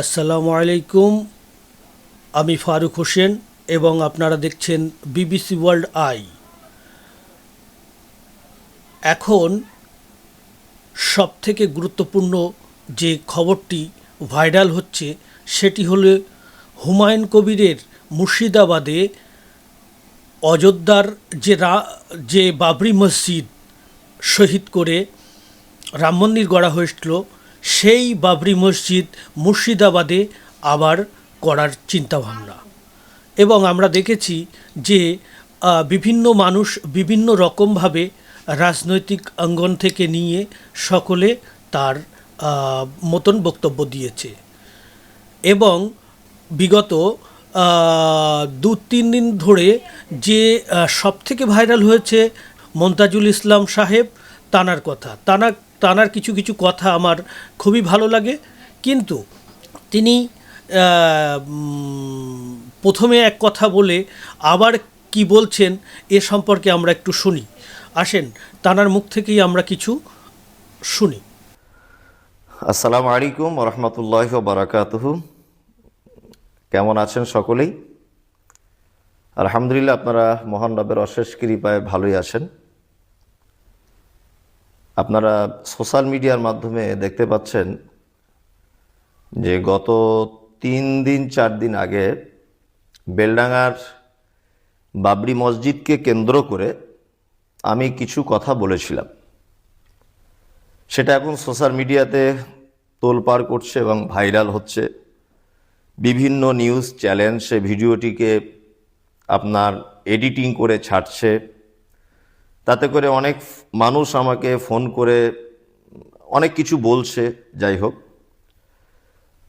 আসসালামু আলাইকুম। আমি ফারুক হোসেন এবং আপনারা দেখছেন বিবিসি ওয়ার্ল্ড আই। এখন সবথেকে গুরুত্বপূর্ণ যে খবরটি ভাইরাল হচ্ছে, সেটি হলো হুমায়ুন কবিরের মুর্শিদাবাদে অযোধ্যার যে রা, যে বাবরি মসজিদ শহীদ করে রাম মন্দির গড়া হয়েছিল সেই বাবরি মসজিদ মুর্শিদাবাদে আবার করার চিন্তাভাবনা। এবং আমরা দেখেছি যে বিভিন্ন মানুষ বিভিন্ন রকমভাবে রাজনৈতিক অঙ্গন থেকে নিয়ে সকলে তার মতন বক্তব্য দিয়েছে। এবং বিগত দু তিন দিন ধরে যে সব থেকে ভাইরাল হয়েছে মন্তাজুল ইসলাম সাহেব, তানার কথা। তানার তানার কিছু কিছু কথা আমার খুবই ভালো লাগে। কিন্তু তিনি প্রথমে এক কথা বলে আবার কি বলছেন এ সম্পর্কে আমরা একটু শুনি। আসেন তানার মুখ থেকেই আমরা কিছু শুনি। আসসালামু আলাইকুম রহমতুল্লাহ বারাকাতুহু কেমন আছেন সকলেই? আলহামদুলিল্লাহ, আপনারা মহান রবের অশেষ কৃপায় ভালোই আছেন। আপনারা সোশ্যাল মিডিয়ার মাধ্যমে দেখতে পাচ্ছেন যে গত তিন দিন, চার দিন আগে বেলডাঙ্গার বাবরি মসজিদকে কেন্দ্র করে আমি কিছু কথা বলেছিলাম। সেটা এখন সোশ্যাল মিডিয়াতে তোলপাড় করছে এবং ভাইরাল হচ্ছে। বিভিন্ন নিউজ চ্যানেল সে ভিডিওটিকে আপনার এডিটিং করে ছাড়ছে। তাতে করে অনেক মানুষ আমাকে ফোন করে অনেক কিছু বলছে, যাই হোক।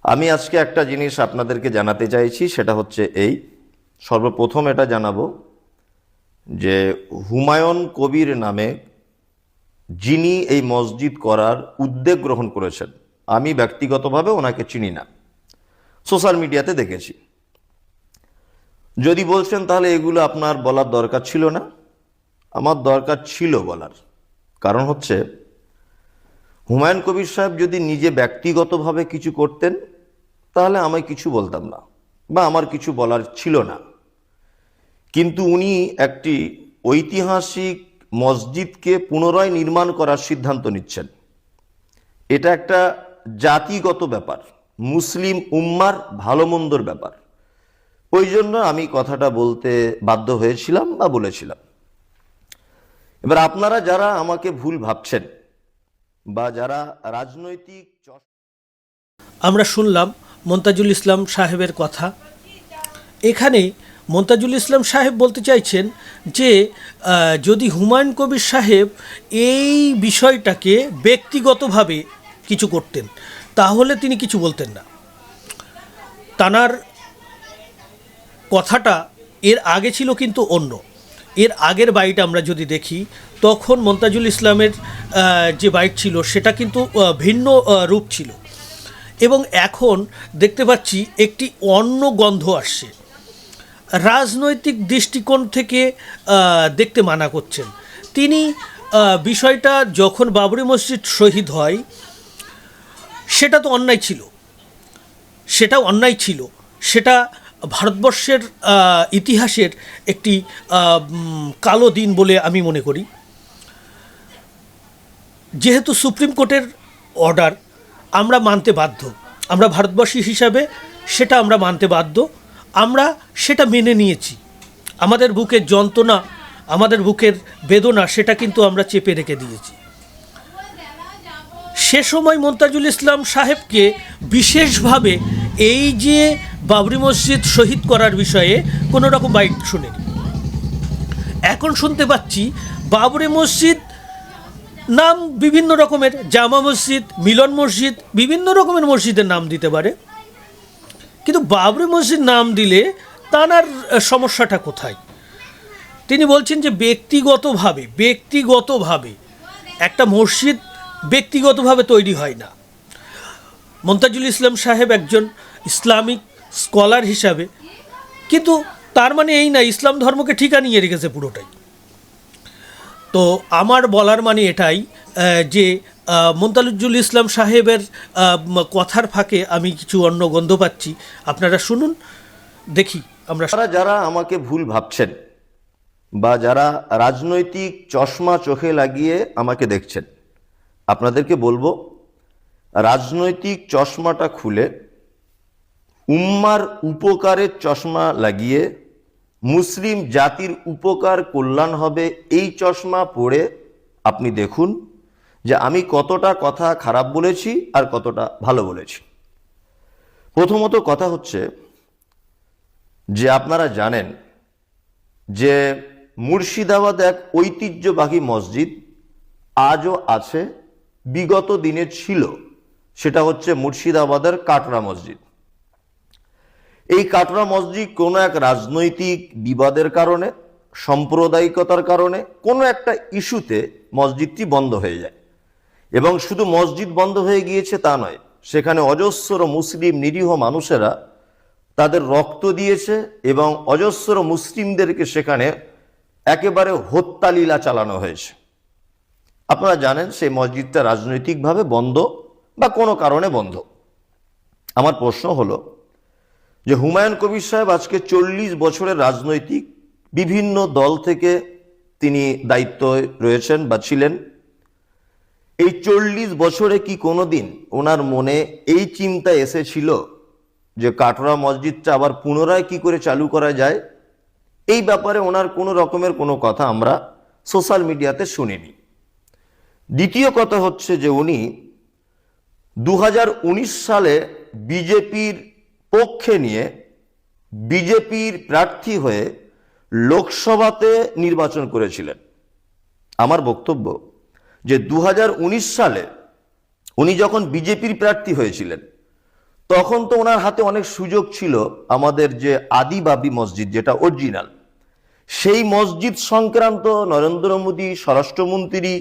আমি আজকে একটা জিনিস আপনাদেরকে জানাতে চাইছি, সেটা হচ্ছে এই। সর্বপ্রথম এটা জানাব যে হুমায়ুন কবির নামে যিনি এই মসজিদ করার উদ্যোগ গ্রহণ করেছেন, আমি ব্যক্তিগতভাবে ওনাকে চিনি না। সোশ্যাল মিডিয়াতে দেখেছি। যদি বলছেন তাহলে এগুলো আপনার বলার দরকার ছিল না। আমার দরকার ছিল বলার। কারণ হচ্ছে, হুমায়ুন কবির সাহেব যদি নিজে ব্যক্তিগতভাবে কিছু করতেন, তাহলে আমি কিছু বলতাম না বা আমার কিছু বলার ছিল না। কিন্তু উনি একটি ঐতিহাসিক মসজিদকে পুনরায় নির্মাণ করার সিদ্ধান্ত নিচ্ছেন। এটা একটা জাতিগত ব্যাপার, মুসলিম উম্মার ভালো মন্দর ব্যাপার। ওই জন্য আমি কথাটা বলতে বাধ্য হয়েছিলাম বা বলেছিলাম। এবার আপনারা যারা আমাকে ভুল ভাবছেন বা যারা রাজনৈতিক আমরা শুনলাম মন্তাজুল ইসলাম সাহেবের কথা। এখানে মন্তাজুল ইসলাম সাহেব বলতে চাইছেন যে যদি হুমায়ুন কবির সাহেব এই বিষয়টাকে ব্যক্তিগতভাবে কিছু করতেন, তাহলে তিনি কিছু বলতেন না। তানার কথাটা এর আগে ছিল কিন্তু অন্য। এর আগের বাইট আমরা যদি দেখি, তখন মন্তাজুল ইসলামের যে বাইট ছিল, সেটা কিন্তু ভিন্ন রূপ ছিল। এবং এখন দেখতে পাচ্ছি একটি অন্য গন্ধ আসছে। রাজনৈতিক দৃষ্টিকোণ থেকে দেখতে মানা করছেন। তিনি বিষয়টা যখন বাবরি মসজিদ শহীদ হয়, সেটা তো অন্যায় ছিল। সেটা অন্যায় ছিল। সেটা ভারতবর্ষের ইতিহাসের একটি কালো দিন বলে আমি মনে করি। যেহেতু সুপ্রিম কোর্টের অর্ডার, আমরা মানতে বাধ্য। আমরা ভারতবর্ষী হিসাবে সেটা আমরা মানতে বাধ্য। আমরা সেটা মেনে নিয়েছি। আমাদের বুকের যন্ত্রণা, আমাদের বুকের বেদনা, সেটা কিন্তু আমরা চেপে রেখে দিয়েছি। সে সময় মন্তাজুল ইসলাম সাহেবকে বিশেষভাবে এই যে বাবরি মসজিদ শহীদ করার বিষয়ে কোনো রকম বাইক শুনেনি এখন শুনতে পাচ্ছি বাবরি মসজিদ নাম বিভিন্ন রকমের, জামা মসজিদ, মিলন মসজিদ, বিভিন্ন রকমের মসজিদের নাম দিতে পারে। কিন্তু বাবরি মসজিদ নাম দিলে তার সমস্যাটা কোথায়? তিনি বলছেন যে ব্যক্তিগতভাবে ব্যক্তিগতভাবে একটা মসজিদ ব্যক্তিগতভাবে তৈরি হয় না। মন্তাজুল ইসলাম সাহেব একজন ইসলামিক স্কলার হিসাবে। কিন্তু তার মানে এই না, ইসলাম ধর্মকে ঠিকা নিয়ে রেখেছে পুরোটাই। তো আমার বলার মানে এটাই যে মন্তালুজ্জুল ইসলাম সাহেবের কথার ফাঁকে আমি কিছু অন্য গন্ধ পাচ্ছি। আপনারা শুনুন, দেখি আমরা যারা যারা আমাকে ভুল ভাবছেন বা যারা রাজনৈতিক চশমা চোখে লাগিয়ে আমাকে দেখছেন, আপনাদেরকে বলব, রাজনৈতিক চশমাটা খুলে উম্মার উপকারের চশমা লাগিয়ে মুসলিম জাতির উপকার কল্যাণ হবে এই চশমা পড়ে আপনি দেখুন যে আমি কতটা কথা খারাপ বলেছি আর কতটা ভালো বলেছি। প্রথমত কথা হচ্ছে যে আপনারা জানেন যে মুর্শিদাবাদ এক ঐতিহ্যবাহী মসজিদ আজও আছে, বিগত দিনে ছিল, সেটা হচ্ছে মুর্শিদাবাদের কাটরা মসজিদ। এই কাটরা মসজিদ কোনো এক রাজনৈতিক বিবাদের কারণে, সাম্প্রদায়িকতার কারণে, কোনো একটা ইস্যুতে মসজিদটি বন্ধ হয়ে যায়। এবং শুধু মসজিদ বন্ধ হয়ে গিয়েছে তা নয়, সেখানে অজস্র মুসলিম নিরীহ মানুষেরা তাদের রক্ত দিয়েছে এবং অজস্র মুসলিমদেরকে সেখানে একেবারে হত্যালীলা চালানো হয়েছে। আপনারা জানেন সেই মসজিদটা রাজনৈতিকভাবে বন্ধ বা কোনো কারণে বন্ধ। আমার প্রশ্ন হলো যে হুমায়ুন কবির সাহেব আজকে চল্লিশ বছরের রাজনৈতিক বিভিন্ন দল থেকে তিনি দায়িত্ব রয়েছেন বা ছিলেন। এই চল্লিশ বছরে কি কোনো দিন ওনার মনে এই চিন্তা এসেছিল যে কাটরা মসজিদটা আবার পুনরায় কি করে চালু করা যায়? এই ব্যাপারে ওনার কোনো রকমের কোনো কথা আমরা সোশ্যাল মিডিয়াতে শুনিনি। দ্বিতীয় কথা হচ্ছে যে উনি দু হাজার উনিশ সালে বিজেপির পক্ষে নিয়ে বিজেপির প্রার্থী হয়ে লোকসভাতে নির্বাচন করেছিলেন। আমার বক্তব্য যে দু হাজার উনিশ সালে উনি যখন বিজেপির প্রার্থী হয়েছিলেন, তখন তো ওনার হাতে অনেক সুযোগ ছিল আমাদের যে আদি বাবরি মসজিদ যেটা অরিজিনাল। সেই মসজিদ সংক্রান্ত নরেন্দ্র মোদী স্বরাষ্ট্রমন্ত্রী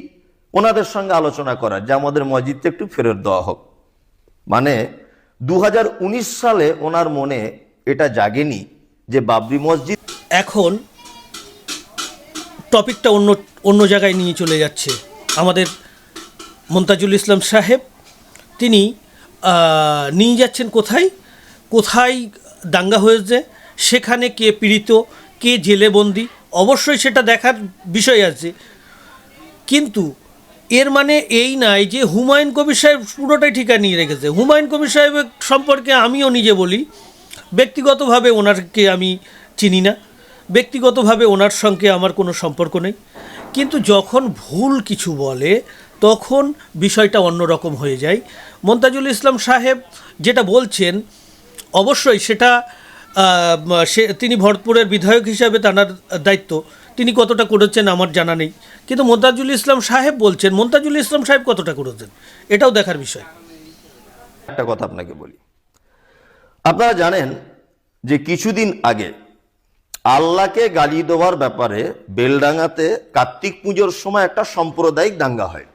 ওনাদের সঙ্গে আলোচনা করার যে আমাদের মসজিদটা একটু ফেরত দেওয়া হোক। মানে দু হাজার উনিশ সালে ওনার মনে এটা জাগেনি যে বাবরি মসজিদ এখন টপিকটা অন্য অন্য জায়গায় নিয়ে চলে যাচ্ছে। আমাদের মন্তাজুল ইসলাম সাহেব, তিনি নিয়ে যাচ্ছেন কোথায়? কোথায় দাঙ্গা হয়েছে? সেখানে কে পীড়িত? কে জেলে বন্দি অবশ্যই সেটা দেখার বিষয় আছে। কিন্তু এর মানে এই নাই যে হুমায়ুন কবির সাহেব পুরোটাই ঠিকা নিয়ে রেখেছে। হুমায়ুন কবির সাহেবের সম্পর্কে আমিও নিজে বলি, ব্যক্তিগতভাবে ওনারকে আমি চিনি না, ব্যক্তিগতভাবে ওনার সঙ্গে আমার কোনো সম্পর্ক নেই। কিন্তু যখন ভুল কিছু বলে, তখন বিষয়টা অন্যরকম হয়ে যায়। মন্তাজুল ইসলাম সাহেব যেটা বলছেন, অবশ্যই সেটা সে, তিনি ভরতপুরের বিধায়ক হিসাবে তার দায়িত্ব। তিনি কতটা করেছেন আমার জানা নেই। কিন্তু মোন্তাজুল ইসলাম সাহেব বলছেন, মোন্তাজুল ইসলাম সাহেব কতটা করেছেন? এটাও দেখার বিষয়। একটা কথা আপনাকে বলি। আপনারা জানেন যে কিছুদিন আগে আল্লাহকে গালি দেওয়ার ব্যাপারে বেলডাঙ্গাতে কার্তিক পুজোর সময় একটা সাম্প্রদায়িক দাঙ্গা হয়।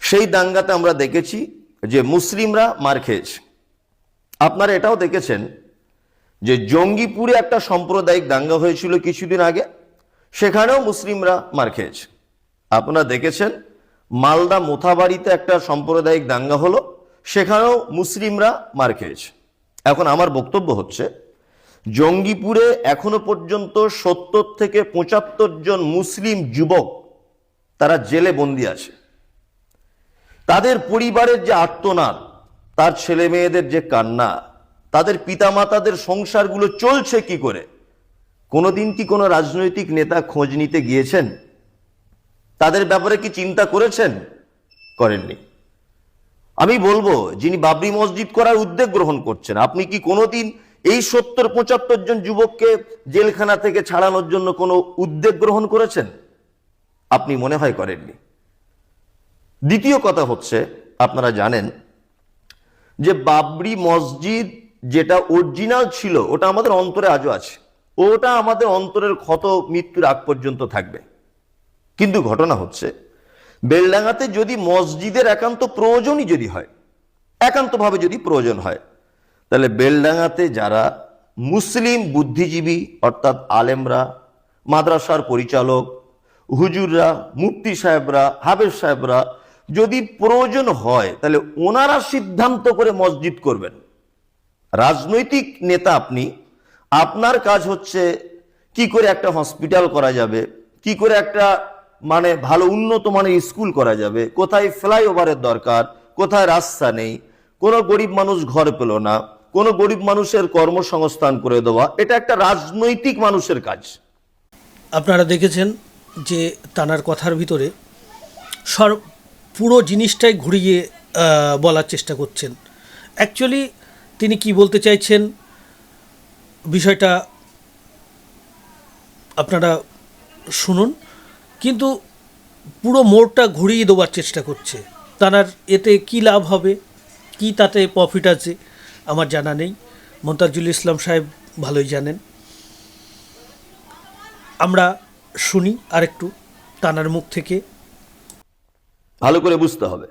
সেই দাঙ্গাতে আমরা দেখেছি যে মুসলিমরা মার খেয়েছে। আপনারা এটাও দেখেছেন যে জঙ্গিপুরে একটা সাম্প্রদায়িক দাঙ্গা হয়েছিল কিছুদিন আগে। সেখানেও মুসলিমরা মার খেয়েছে। আপনারা দেখেছেন, মালদা মোথাবাড়িতে একটা সাম্প্রদায়িক দাঙ্গা হলো, সেখানেও মুসলিমরা মার খেয়েছে। এখন আমার বক্তব্য হচ্ছে, জঙ্গিপুরে এখনও পর্যন্ত সত্তর থেকে পঁচাত্তর জন মুসলিম যুবক তারা জেলে বন্দি আছে। তাদের পরিবারের যে আর্তনাদ, তার ছেলে মেয়েদের যে কান্না, তাদের পিতামাতাদের সংসারগুলো চলছে কি করে কোনোদিন কি কোনো রাজনৈতিক নেতা খোঁজ নিতে গিয়েছেন? তাদের ব্যাপারে কি চিন্তা করেছেন? করেননি। আমি বলব, যিনি বাবরি মসজিদ করার উদ্যোগ গ্রহণ করছেন, আপনি কি কোনোদিন এই সত্তর পঁচাত্তর জন যুবককে জেলখানা থেকে ছাড়ানোর জন্য কোনো উদ্যোগ গ্রহণ করেছেন? আপনি মনে হয় করেননি। দ্বিতীয় কথা হচ্ছে, আপনারা জানেন যে বাবরি মসজিদ যেটা অরিজিনাল ছিল, ওটা আমাদের অন্তরে আজও আছে। ওটা আমাদের অন্তরের ক্ষত মৃত্যুর আগ পর্যন্ত থাকবে। কিন্তু ঘটনা হচ্ছে, বেলডাঙ্গাতে যদি মসজিদের একান্ত প্রয়োজনই যদি হয়, একান্তভাবে যদি প্রয়োজন হয়, তাহলে বেলডাঙ্গাতে যারা মুসলিম বুদ্ধিজীবী, অর্থাৎ আলেমরা, মাদ্রাসার পরিচালক, হুজুররা, মুফতি সাহেবরা হাবেজ সাহেবরা, যদি প্রয়োজন হয়, তাহলে ওনারা সিদ্ধান্ত করে মসজিদ করবেন। রাজনৈতিক নেতা আপনি আপনার কাজ হচ্ছে কি করে একটা হসপিটাল করা যাবে, কি করে একটা মানে ভালো উন্নত মানের স্কুল করা যাবে, কোথায় ফ্লাইওভারের দরকার, কোথায় রাস্তা নেই, কোনো গরিব মানুষ ঘর পেল না, কোনো গরিব মানুষের কর্মসংস্থান করে দেওয়া, এটা একটা রাজনৈতিক মানুষের কাজ। আপনারা দেখেছেন যে তানার কথার ভিতরে সর পুরো জিনিসটাই ঘুরিয়ে বলার চেষ্টা করছেন। অ্যাকচুয়ালি তিনি কি বলতে চাইছেন? বিষয়টা আপনারা শুনুন, কিন্তু পুরো মোড়টা ঘুরিয়ে দেওয়ার চেষ্টা করছে। তার এতে কি লাভ হবে, কি তাতে প্রফিট আছে, আমার জানা নেই। মন্তাজুল ইসলাম সাহেব ভালোই জানেন। আমরা শুনি আরেকটু তানার মুখ থেকে। ভালো করে বুঝতে হবে।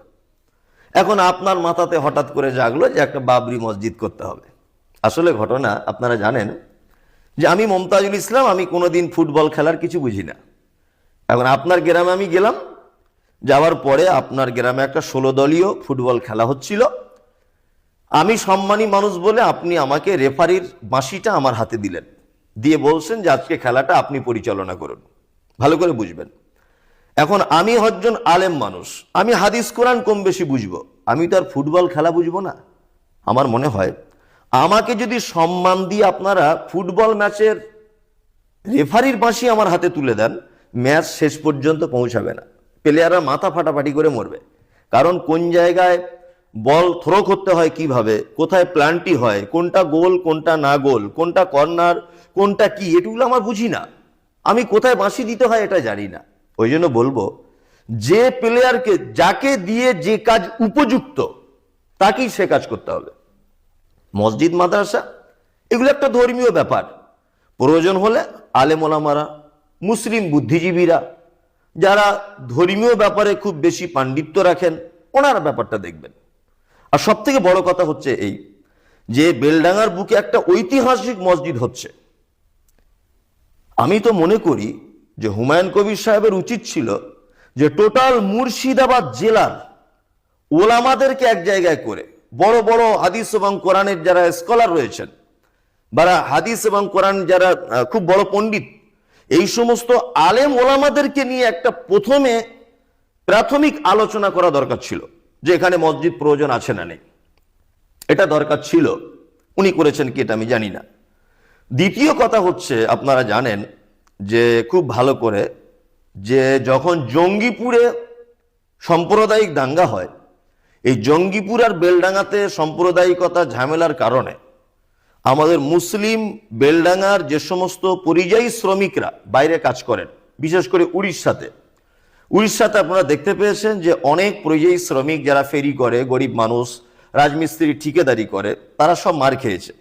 এখন আপনার মাথাতে হঠাৎ করে জাগলো যে একটা বাবরি মসজিদ করতে হবে। আসলে ঘটনা, আপনারা জানেন যে আমি মমতাজুল ইসলাম, আমি কোনোদিন ফুটবল খেলার কিছু বুঝি না। এখন আপনার গ্রামে আমি গেলাম, যাওয়ার পরে আপনার গ্রামে একটা ষোলো দলীয় ফুটবল খেলা হচ্ছিল। আমি সম্মানী মানুষ বলে আপনি আমাকে রেফারির বাঁশিটা আমার হাতে দিলেন। দিয়ে বলছেন যে আজকে খেলাটা আপনি পরিচালনা করুন। ভালো করে বুঝবেন। এখন আমি হচ্জন আলেম মানুষ, আমি হাদিস কোরআন কম বেশি বুঝব। আমি তো আর ফুটবল খেলা বুঝব না। আমার মনে হয় আমাকে যদি সম্মান দিয়ে আপনারা ফুটবল ম্যাচের রেফারির বাঁশি আমার হাতে তুলে দেন, ম্যাচ শেষ পর্যন্ত পৌঁছাবে না। প্লেয়াররা মাথা ফাটাফাটি করে মরবে। কারণ কোন জায়গায় বল থ্রো করতে হয় কীভাবে, কোথায় প্ল্যানটি হয়, কোনটা গোল, কোনটা না গোল, কোনটা কর্নার, কোনটা কি, এটুগুলো আমার বুঝি না। আমি কোথায় বাঁশি দিতে হয় এটা জানি না। ওই জন্য বলব, যে প্লেয়ারকে, যাকে দিয়ে যে কাজ উপযুক্ত, তাকেই সে কাজ করতে হবে। মসজিদ, মাদ্রাসা, এগুলো একটা ধর্মীয় ব্যাপার। প্রয়োজন হলে আলেমোলামারা মুসলিম বুদ্ধিজীবীরা, যারা ধর্মীয় ব্যাপারে খুব বেশি পাণ্ডিত্য রাখেন, ওনারা ব্যাপারটা দেখবেন। আর সব থেকে বড় কথা হচ্ছে এই যে বেলডাঙ্গার বুকে একটা ঐতিহাসিক মসজিদ হচ্ছে। আমি তো মনে করি যে হুমায়ুন কবির সাহেবের উচিত ছিল যে টোটাল মুর্শিদাবাদ জেলার ওলামাদেরকে এক জায়গায় করে বড় বড় হাদিস এবং কোরআনের যারা স্কলার রয়েছেন, বা হাদিস এবং কোরআন যারা খুব বড় পণ্ডিত, এই সমস্ত আলেম ওলামাদেরকে নিয়ে একটা প্রথমে প্রাথমিক আলোচনা করা দরকার ছিল যে এখানে মসজিদ প্রয়োজন আছে না নেই। এটা দরকার ছিল। উনি করেছেন কি এটা আমি জানি না। দ্বিতীয় কথা হচ্ছে, আপনারা জানেন যে খুব ভালো করে যে যখন জঙ্গিপুরে সাম্প্রদায়িক দাঙ্গা হয় এই জঙ্গিপুর আর বেলডাঙ্গাতে সাম্প্রদায়িকতা ঝামেলার কারণে আমাদের মুসলিম বেলডাঙ্গার যে সমস্ত পরিযায়ী শ্রমিকরা বাইরে কাজ করেন, বিশেষ করে উড়িষ্যাতে। উড়িষ্যাতে আপনারা দেখতে পেয়েছেন যে অনেক পরিযায়ী শ্রমিক যারা ফেরি করে, গরিব মানুষ রাজমিস্ত্রি ঠিকাদারি করে, তারা সব মার খেয়েছে।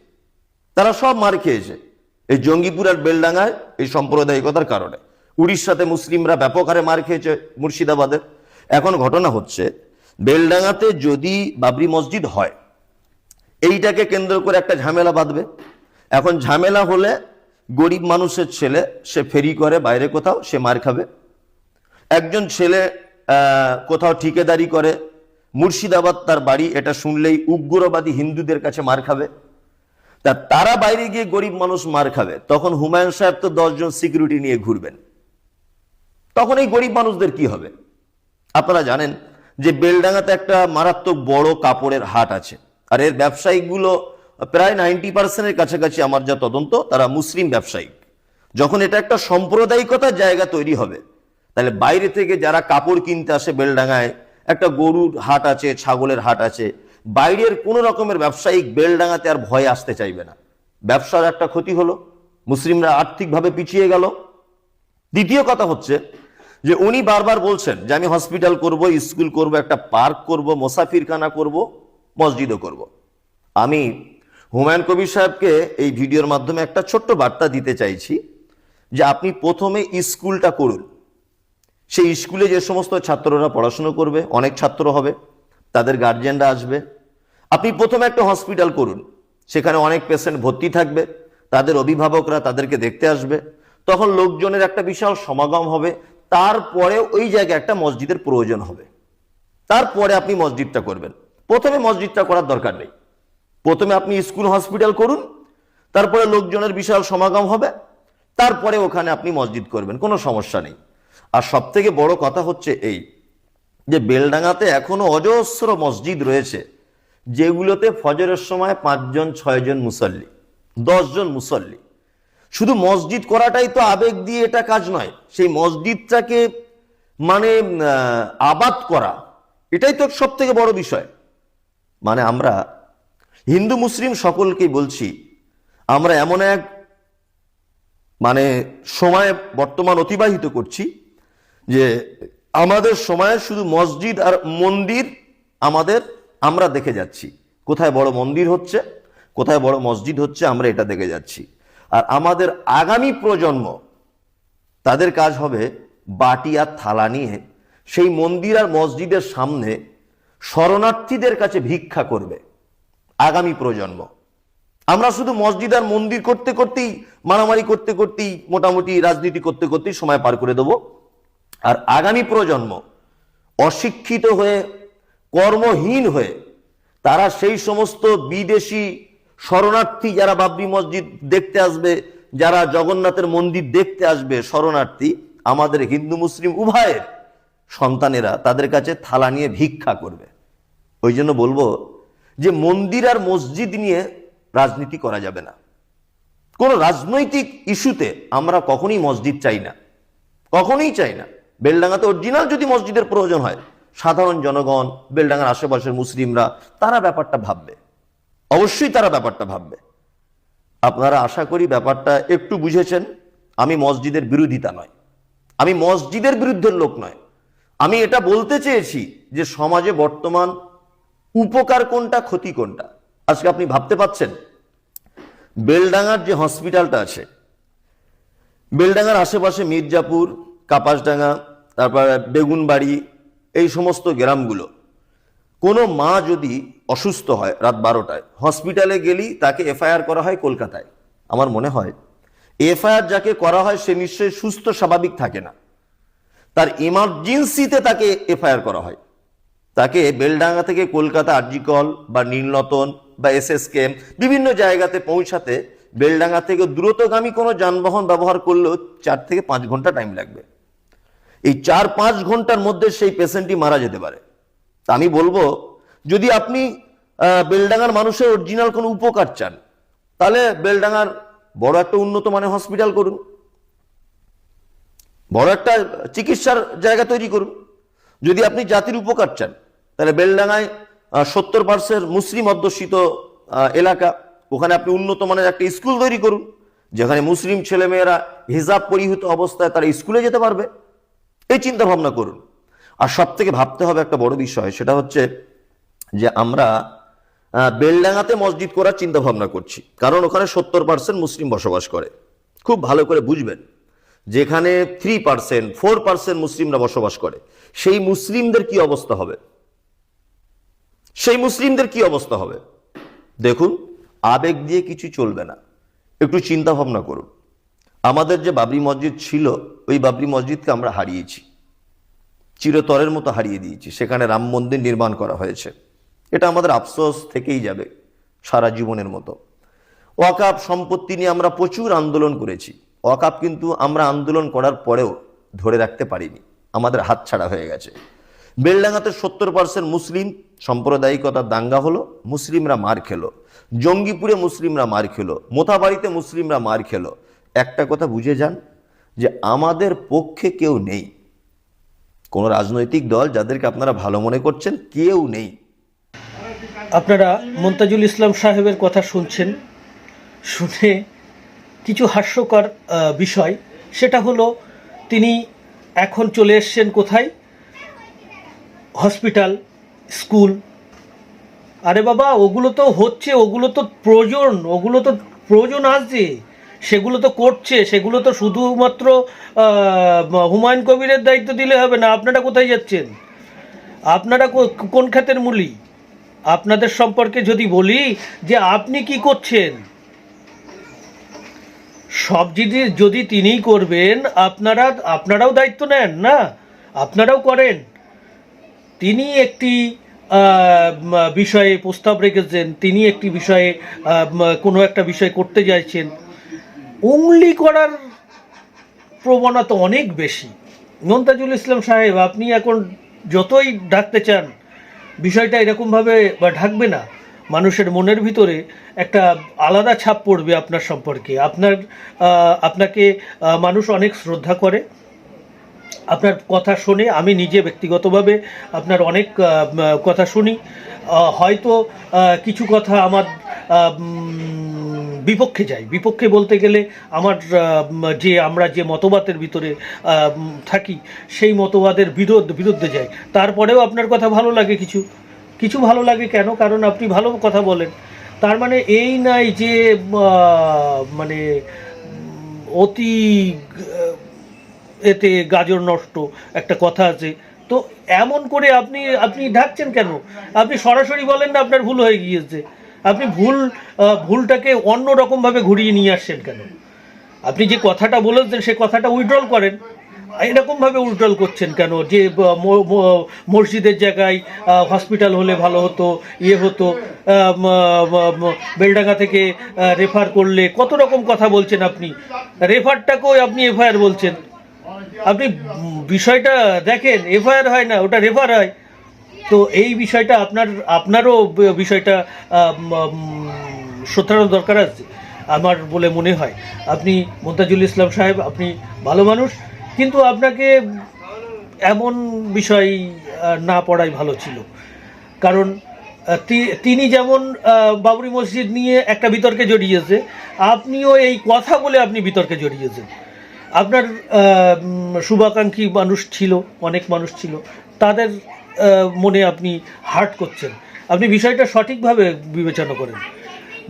তারা সব মার খেয়েছে এই জঙ্গিপুর আর বেলডাঙ্গায় এই সাম্প্রদায়িকতার কারণে। উড়িষ্যাতে মুসলিমরা ব্যাপক হারে মার খেয়েছে মুর্শিদাবাদে। এখন ঘটনা হচ্ছে বেলডাঙ্গাতে যদি বাবরি মসজিদ হয়, এইটাকে কেন্দ্র করে একটা ঝামেলা বাঁধবে। এখন ঝামেলা হলে গরিব মানুষের ছেলে, সে ফেরি করে বাইরে কোথাও, সে মার খাবে। একজন ছেলে কোথাও ঠিকাদারি করে, মুর্শিদাবাদ তার বাড়ি, এটা শুনলেই উগ্রবাদী হিন্দুদের কাছে মার খাবে। তা তারা বাইরে গিয়ে গরিব মানুষ মার খাবে, তখন হুমায়ুন সাহেব তো দশজন সিকিউরিটি নিয়ে ঘুরবেন। তখন এই গরিব মানুষদের কি হবে? আপনারা জানেন যে বেলডাঙ্গাতে একটা মারাত্মক বড় কাপড়ের হাট আছে। আর এর ব্যবসায়িকগুলো প্রায় নাইনটি পার্সেন্টের কাছাকাছি আমার যা তদন্ত, তারা মুসলিম ব্যবসায়িক যখন এটা একটা সাম্প্রদায়িকতার জায়গা তৈরি হবে, তাহলে বাইরে থেকে যারা কাপড় কিনতে আসে বেলডাঙ্গায়, একটা গরুর হাট আছে, ছাগলের হাট আছে, বাইরের কোনো রকমের ব্যবসায়িক বেলডাঙ্গাতে আর ভয়ে আসতে চাইবে না। ব্যবসার একটা ক্ষতি হলো, মুসলিমরা আর্থিকভাবে পিছিয়ে গেল। দ্বিতীয় কথা হচ্ছে যে উনি বারবার বলছেন যে আমি হসপিটাল করব, স্কুল করব, একটা পার্ক করব, মোসাফিরখানা করব, মসজিদও করব। আমি হুমায়ুন কবির সাহেবকে এই ভিডিওর মাধ্যমে একটা ছোট্ট বার্তা দিতে চাইছি যে আপনি প্রথমে স্কুলটা করুন। সেই স্কুলে যে সমস্ত ছাত্ররা পড়াশুনো করবে, অনেক ছাত্র হবে, তাদের গার্জিয়ানরা আসবে। আপনি প্রথমে একটা হসপিটাল করুন, সেখানে অনেক পেশেন্ট ভর্তি থাকবে, তাদের অভিভাবকরা তাদেরকে দেখতে আসবে। তখন লোকজনের একটা বিশাল সমাগম হবে তারপরে ওই জায়গায় একটা মসজিদের প্রয়োজন হবে। তারপরে আপনি মসজিদটা করবেন। প্রথমে মসজিদটা করার দরকার নেই। প্রথমে আপনি স্কুল হসপিটাল করুন, তারপরে লোকজনের বিশাল সমাগম হবে, তারপরে ওখানে আপনি মসজিদ করবেন, কোনো সমস্যা নেই। আর সব থেকে বড় কথা হচ্ছে এই যে বেলডাঙ্গাতে এখনও অজস্র মসজিদ রয়েছে, যেগুলোতে ফজরের সময় পাঁচজন, ছয়জন মুসল্লি, দশজন মুসল্লি। শুধু মসজিদ করাটাই তো আবেগ দিয়ে এটা কাজ নয়, সেই মসজিদটাকে মানে আবাদ করা, এটাই তো সব থেকে বড় বিষয়। মানে আমরা হিন্দু মুসলিম সকলকেই বলছি, আমরা এমন এক মানে সময়ে বর্তমান অতিবাহিত করছি যে আমাদের সময়ে শুধু মসজিদ আর মন্দির আমাদের, আমরা দেখে যাচ্ছি। কোথায় বড় মন্দির হচ্ছে, কোথায় বড় মসজিদ হচ্ছে, আমরা এটা দেখে যাচ্ছি। আর আমাদের আগামী প্রজন্ম, তাদের কাজ হবে বাটি আর থালা নিয়ে সেই মন্দির আর মসজিদের সামনে শরণার্থীদের কাছে ভিক্ষা করবে আগামী প্রজন্ম। আমরা শুধু মসজিদ আর মন্দির করতে করতেই, মারামারি করতে করতেই, মোটামুটি রাজনীতি করতে করতেই সময় পার করে দেব। আর আগামী প্রজন্ম অশিক্ষিত হয়ে, কর্মহীন হয়ে, তারা সেই সমস্ত বিদেশি শরণার্থী যারা বাবরি মসজিদ দেখতে আসবে, যারা জগন্নাথের মন্দির দেখতে আসবে শরণার্থী, আমাদের হিন্দু, মুসলিম উভয়ের সন্তানেরা তাদের কাছে থালা নিয়ে ভিক্ষা করবে। ওই জন্য বলব যে মন্দির আর মসজিদ নিয়ে রাজনীতি করা যাবে না। কোন রাজনৈতিক ইস্যুতে আমরা কখনই মসজিদ চাই না। কখনোই চাই না। বেলডাঙ্গাতে অরিজিনাল যদি মসজিদের প্রয়োজন হয়, সাধারণ জনগণ, বেলডাঙ্গার আশেপাশের মুসলিমরা, তারা ব্যাপারটা ভাববে। অবশ্যই তারা ব্যাপারটা ভাববে। আপনারা আশা করি ব্যাপারটা একটু বুঝেছেন, আমি মসজিদের বিরোধিতা নয়। আমি মসজিদের বিরুদ্ধের লোক নয়। আমি এটা বলতে চেয়েছি যে সমাজে বর্তমান উপকার কোনটা, ক্ষতি কোনটা? আজকে আপনি ভাবতে পাচ্ছেন? বেলডাঙ্গার যে হসপিটালটা আছে, বেলডাঙ্গার আশেপাশে মির্জাপুর, কাপাসডাঙ্গা, তারপর বেগুনবাড়ি, এই সমস্ত গ্রামগুলো কোনো মা যদি অসুস্থ হয় রাত বারোটায়, হসপিটালে গেলেই তাকে এফআইআর করা হয় কলকাতায়। আমার মনে হয়, এফআইআর যাকে করা হয় সে নিশ্চয়ই সুস্থ, স্বাভাবিক থাকে না। তার ইমার্জেন্সিতে তাকে এফআইআর করা হয়। তাকে বেলডাঙ্গা থেকে কলকাতা আরজিকল বা নীলনতন বা এসএসকেএম বিভিন্ন জায়গাতে পৌঁছাতে বেলডাঙ্গা থেকে দ্রুতগামী কোনো যানবাহন ব্যবহার করলেও চার থেকে পাঁচ ঘণ্টা টাইম লাগবে। এই চার পাঁচ ঘণ্টার মধ্যে সেই পেশেন্টটি মারা যেতে পারে। তা আমি বলব, যদি আপনি বেলডাঙ্গার মানুষের অরিজিনাল কোনো উপকার চান, তাহলে বেলডাঙ্গার বড় একটা উন্নত মানের হসপিটাল করুন। বড় একটা চিকিৎসার জায়গা তৈরি করুন। যদি আপনি জাতির উপকার চান, তাহলে বেলডাঙ্গায় সত্তর পার্সেন্ট মুসলিম অধ্যুষিত এলাকা, ওখানে আপনি উন্নত মানের একটা স্কুল তৈরি করুন, যেখানে মুসলিম ছেলেমেয়েরা হিজাব পরিহিত অবস্থায় তারা স্কুলে যেতে পারবে। এই চিন্তা ভাবনা করুন। আর সব থেকে ভাবতে হবে একটা বড় বিষয়, সেটা হচ্ছে যে আমরা বেলডাঙ্গাতে মসজিদ করার চিন্তা ভাবনা করছি। কারণ ওখানে সত্তর পার্সেন্ট মুসলিম বসবাস করে। খুব ভালো করে বুঝবেন, যেখানে থ্রি পার্সেন্ট ফোর পার্সেন্ট মুসলিমরা বসবাস করে। সেই মুসলিমদের কি অবস্থা হবে? সেই মুসলিমদের কি অবস্থা হবে? দেখুন, আবেগ দিয়ে কিছু চলবে না। একটু চিন্তা ভাবনা করুন। আমাদের যে বাবরি মসজিদ ছিল, ওই বাবরি মসজিদকে আমরা হারিয়েছি। চিরতরের মতো হারিয়ে দিয়েছি। সেখানে রাম মন্দির নির্মাণ করা হয়েছে। এটা আমাদের আফসোস থেকেই যাবে সারা জীবনের মতো। ওয়াকাপ সম্পত্তি নিয়ে আমরা প্রচুর আন্দোলন করেছি। ওয়াকাপ কিন্তু আমরা আন্দোলন করার পরেও ধরে রাখতে পারিনি। আমাদের হাতছাড়া হয়ে গেছে। বেলডাঙ্গাতে সত্তর পার্সেন্ট মুসলিম, সাম্প্রদায়িকতার দাঙ্গা হলো, মুসলিমরা মার খেলো। জঙ্গিপুরে মুসলিমরা মার খেলো, মোথাবাড়িতে মুসলিমরা মার খেলো। একটা কথা বুঝে যান যে আমাদের পক্ষে কেউ নেই। কোনো রাজনৈতিক দল যাদেরকে আপনারা ভালো মনে করছেন কেউ নেই। আপনারা মন্তাজুল ইসলাম সাহেবের কথা শুনছেন, শুনে কিছু হাস্যকর বিষয়। সেটা হলো, তিনি এখন চলে এসছেন কোথায়? Hospital, school. আরে বাবা, ওগুলো তো হচ্ছে, ওগুলো তো প্রয়োজন, ওগুলো তো প্রয়োজন আসছে সেগুলো তো করছে, সেগুলো তো শুধুমাত্র হুমায়ুন কবিরের দায়িত্ব দিলে হবে না, আপনারা কোথায় যাচ্ছেন? আপনারা কোন খাতের মূলি? আপনাদের সম্পর্কে যদি বলি যে আপনি কি করছেন? সব যদি যদি তিনিই করবেন, আপনারা, আপনারাও দায়িত্ব নেন, না? আপনারাও করেন। তিনি একটি বিষয়ে প্রস্তাব রেখেছেন, তিনি একটি বিষয়ে কোনো একটা বিষয় করতে চাইছেন। উংলি করার প্রবণতা অনেক বেশি। মমতাজুল ইসলাম সাহেব, আপনি এখন যতই ডাকতে চান, বিষয়টা এরকমভাবে বা ঢাকবে না, মানুষের মনের ভিতরে একটা আলাদা ছাপ পড়বে আপনার সম্পর্কে। আপনার আপনাকে মানুষ অনেক শ্রদ্ধা করে। আপনার কথা শুনে আমি নিজে ব্যক্তিগতভাবে আপনার অনেক কথা শুনি। হয়তো কিছু কথা আমার বিপক্ষে যায়। বিপক্ষে বলতে গেলে আমার যে আমরা যে মতবাদের ভিতরে থাকি, সেই মতবাদের বিরোধ, বিরুদ্ধে যায় তারপরেও আপনার কথা ভালো লাগে কিছু। কিছু ভালো লাগে কেন? কারণ আপনি ভালো কথা বলেন। তার মানে এই নাই যে মানে অতি এতে গাজর নষ্ট একটা কথা আছে। তো এমন করে আপনি আপনি ঢাকছেন কেন? আপনি সরাসরি বলেন না আপনার ভুল হয়ে গিয়েছে। আপনি ভুল ভুলটাকে অন্য রকমভাবে ঘুরিয়ে নিয়ে আসছেন কেন? আপনি যে কথাটা বলেছেন, সে কথাটা উইড্রল করেন। এরকমভাবে উইড্রল করছেন কেন? যে মসজিদের জায়গায় হসপিটাল হলে ভালো হতো ইয়ে হতো বেলডাঙ্গা থেকে রেফার করলে কত রকম কথা বলছেন আপনি? রেফারটাকেও আপনি এফআইআর বলছেন। আপনি বিষয়টা দেখেন এফআইআর হয় না, ওটা রেফার হয়। তো এই বিষয়টা আপনার, আপনারও বিষয়টা শ্রদ্ধার দরকার আছে, আমার বলে মনে হয়। আপনি মোন্তাজুল ইসলাম সাহেব, আপনি ভালো মানুষ, কিন্তু আপনাকে এমন বিষয় না পড়াই ভালো ছিল। কারণ তিনি যেমন বাবরি মসজিদ নিয়ে একটা বিতর্কে জড়িয়েছে, আপনিও এই কথা বলে আপনি বিতর্কে জড়িয়েছেন। আপনার শুভাকাঙ্ক্ষী মানুষ ছিল, অনেক মানুষ ছিল, তাদের মনে আপনি হার্ট করছেন। আপনি বিষয়টা সঠিকভাবে বিবেচনা করেন।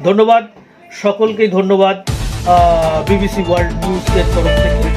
ধন্যবাদ সকলকেই ধন্যবাদ বিবিসি ওয়ার্ল্ড নিউজের তরফ থেকে।